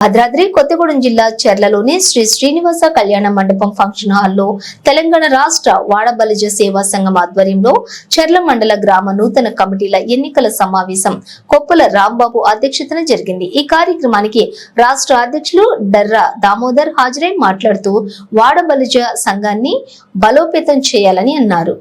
భద్రాద్రి కొత్తగూడెం జిల్లా చెర్లలోని శ్రీ శ్రీనివాస కళ్యాణ మండపం ఫంక్షన్ హాల్లో తెలంగాణ రాష్ట్ర వాడబలిజ సేవా సంఘం ఆధ్వర్యంలో చెర్ల మండల గ్రామ నూతన కమిటీల ఎన్నికల సమావేశం కొప్పుల రాంబాబు అధ్యక్షతన జరిగింది. ఈ కార్యక్రమానికి రాష్ట్ర అధ్యక్షులు డర్రా దామోదర్ హాజరై మాట్లాడుతూ వాడబలిజ సంఘాన్ని బలోపేతం చేయాలని అన్నారు.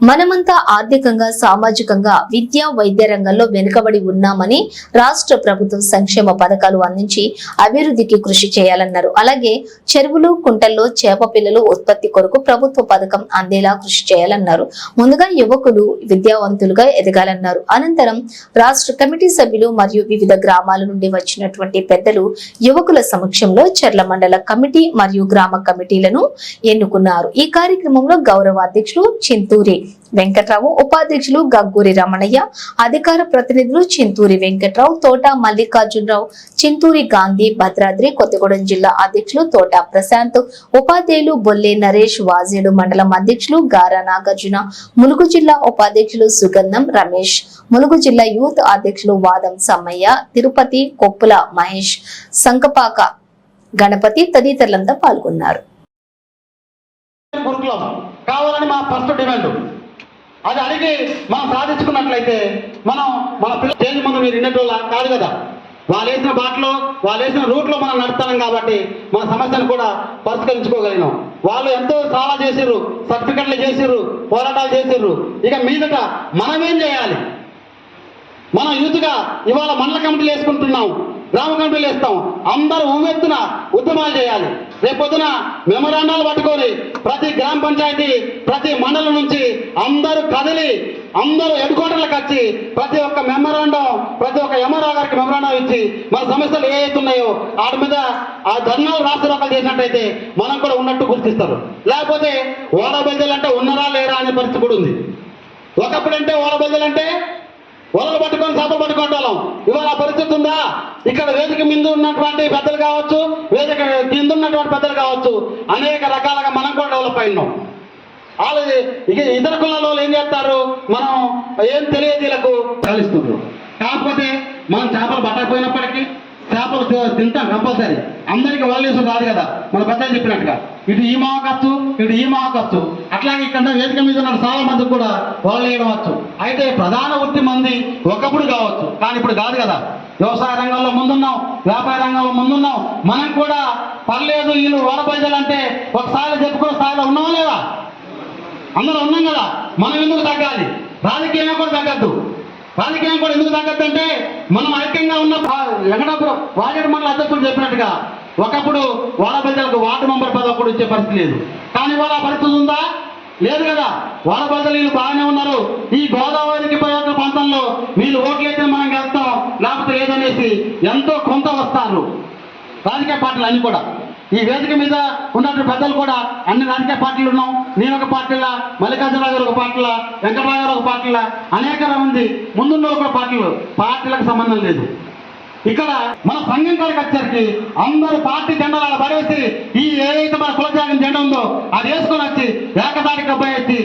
మనమంతా ఆర్థికంగా సామాజికంగా విద్యా వైద్య రంగంలో వెనుకబడి ఉన్నామని రాష్ట్ర ప్రభుత్వం సంక్షేమ పథకాలు అందించి అభివృద్ధికి కృషి చేయాలన్నారు. అలాగే చెరువులు కుంటల్లో చేప పిల్లలు ఉత్పత్తి కొరకు ప్రభుత్వ పథకం అందేలా కృషి చేయాలన్నారు. ముందుగా యువకులు విద్యావంతులుగా ఎదగాలన్నారు. అనంతరం రాష్ట్ర కమిటీ సభ్యులు మరియు వివిధ గ్రామాల నుండి వచ్చినటువంటి పెద్దలు యువకుల సమక్షంలో చెర్ల మండల కమిటీ మరియు గ్రామ కమిటీలను ఎన్నుకున్నారు. ఈ కార్యక్రమంలో గౌరవ అధ్యక్షులు చింతూరి వెంకట్రావు ఉపాధ్యక్షులు గగ్గూరి రమణయ్య అధికార ప్రతినిధులు చింతూరి వెంకట్రావు తోట మల్లికార్జునరావు చింతూరి గాంధీ భద్రాద్రి కొత్తగూడెం జిల్లా అధ్యక్షులు తోట ప్రశాంత్ ఉపాధ్యాయులు బొల్లే నరేష్ వాజేడు మండలం అధ్యక్షులు గారా నాగార్జున ములుగు జిల్లా ఉపాధ్యక్షులు సుగంధం రమేష్ ములుగు జిల్లా యూత్ అధ్యక్షులు వాదం సమ్మయ్య తిరుపతి కొప్పుల మహేష్ సంకపాక గణపతి తదితరులంతా పాల్గొన్నారు. కావాలని మా ఫస్ట్ డిమాండ్. అది అడిగి మనం సాధించుకున్నట్లయితే మనం మన పిల్లలు చేంజ్ ముందు మీరు ఇన్నట్టులా కాదు కదా. వాళ్ళు వేసిన బాటలో వాళ్ళు వేసిన రూట్లో మనం నడుపుతాం కాబట్టి మన సమస్యను కూడా పరిష్కరించుకోగలిగినాం. వాళ్ళు ఎంతో చాలా చేసిర్రు సర్టిఫికెట్లు చేసిర్రు పోరాటాలు చేసిర్రు. ఇక మీదట మనమేం చేయాలి? మనం యూత్గా ఇవాళ మండల కమిటీలు వేసుకుంటున్నాం గ్రామ కమిటీలు వేస్తాం. అందరూ ఉవ్వెత్తున ఉద్యమాలు చేయాలి. రేపొద్దున మెమరాండాలు పట్టుకొని ప్రతి గ్రామ పంచాయతీ ప్రతి మండలం నుంచి అందరూ కదిలి అందరూ హెడ్ క్వార్టర్లకు వచ్చి ప్రతి ఒక్క మెమరాండం ప్రతి ఒక్క ఎంఆర్ఓ గారికి మెమరాండం ఇచ్చి మన సమస్యలు ఏ అయితే ఉన్నాయో వాటి మీద ఆ ధర్నాలు రాష్ట్ర చేసినట్టయితే మనం కూడా ఉన్నట్టు గుర్తిస్తారు. లేకపోతే ఓడబెద్దలు అంటే ఉన్నారా లేరా అనే పరిస్థితి కూడా ఉంది. ఒకప్పుడంటే ఓడబెద్దలు అంటే వలలు పట్టుకొని చేపలు పట్టుకుంటాం. ఇవాళ పరిస్థితి ఉందా? ఇక్కడ వేదిక ముందు ఉన్నటువంటి పెద్దలు కావచ్చు వేదిక కింద ఉన్నటువంటి పెద్దలు కావచ్చు అనేక రకాలుగా మనం కూడా డెవలప్ అయినాం. వాళ్ళు ఇక ఇతర కులాల వాళ్ళు ఏం చేస్తారు? మనం ఏం తెలియదు వీళ్ళకు. కలుస్తున్నారు కాకపోతే మనం చేపలు పట్టకపోయినప్పటికీ చేపలు తింటాం కంపల్సరీ. అందరికీ వాళ్ళు రాదు కదా. మన పెద్దలు చెప్పినట్టుగా. ఇటు ఈ మావకచ్చు ఇటు ఈ మావకచ్చు అట్లాగే ఇక్కడ వేదిక మీద ఉన్న చాలా మందికి కూడా వాళ్ళు అయితే ప్రధాన వృత్తి మంది ఒకప్పుడు కావచ్చు. కానీ ఇప్పుడు కాదు కదా. వ్యవసాయ రంగంలో ముందున్నాం వ్యాపార రంగంలో ముందున్నాం. మనం కూడా పర్లేదు వీళ్ళు ప్రజలు అంటే ఒకసారి చెప్పుకునే స్థాయిలో ఉన్నావా లేదా? అందరూ ఉన్నాం కదా. మనం ఎందుకు తగ్గాలి? రాజకీయంగా కూడా తగ్గద్దు. రాజకీయం కూడా ఎందుకు తగ్గద్దు అంటే మనం ఐక్యంగా ఉన్న వెంకటాపురం వాజేడు మండల అధ్యక్షుడు చెప్పినట్టుగా ఒకప్పుడు వాళ్ళ ప్రజలకు వార్డు మెంబర్ పదవి కూడా ఇచ్చే పరిస్థితి లేదు. కానీ వాళ్ళ పరిస్థితి ఉందా? లేదు కదా? వాడ ప్రజలు వీళ్ళు బాగానే ఉన్నారు. ఈ గోదావరికి పోయేట ప్రాంతంలో వీళ్ళు అయితే మనం గెలుస్తాం లేకపోతే లేదనేసి ఎంతో కొంత వస్తారు. రాజకీయ పార్టీలు అన్ని కూడా. ఈ వేదిక మీద ఉన్నటువంటి పెద్దలు కూడా అన్ని రాజకీయ పార్టీలు ఉన్నాం. నేను ఒక పార్టీలా మల్లికార్జునరావు గారు ఒక పార్టీలా వెంకటరావు గారు ఒక పార్టీలా అనేక మంది ముందున్న ఒక పార్టీలు పార్టీలకు సంబంధం లేదు. ఇక్కడ మన సంఘం కాడికి వచ్చేసరికి అందరూ పార్టీ జెండాలు పడేసి ఈ ఏదైతే మన కులత్యాగం జెండా ఉందో అది వేసుకొని వచ్చి ఏకదాటికి పోయేసి